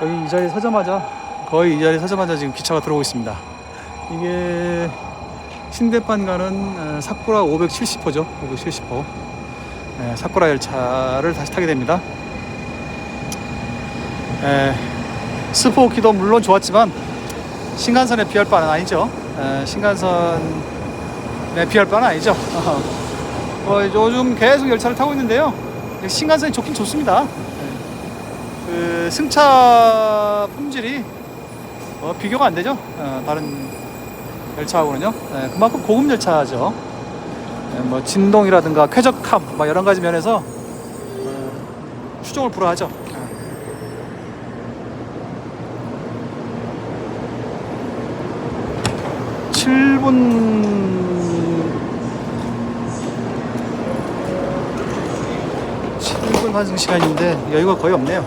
여기 이 자리에 서자마자 거의 이 자리에 서자마자 지금 기차가 들어오고 있습니다. 이게 신대판 가는 어, 사쿠라 570호죠. 570호. 네, 사쿠라 열차를 다시 타게 됩니다. 에, 스포키도 물론 좋았지만 신간선에 비할 바는 아니죠. 에, 신간선에 비할 바는 아니죠. 어, 요즘 계속 열차를 타고 있는데요. 신간선이 좋긴 좋습니다. 그 승차 품질이 어, 비교가 안 되죠. 어, 다른 열차하고는요. 예, 그만큼 고급 열차죠. 예, 뭐 진동이라든가 쾌적함, 뭐 여러 가지 면에서 어, 추종을 불허하죠. 예. 칠분 7분 환승 시간인데 여유가 거의 없네요.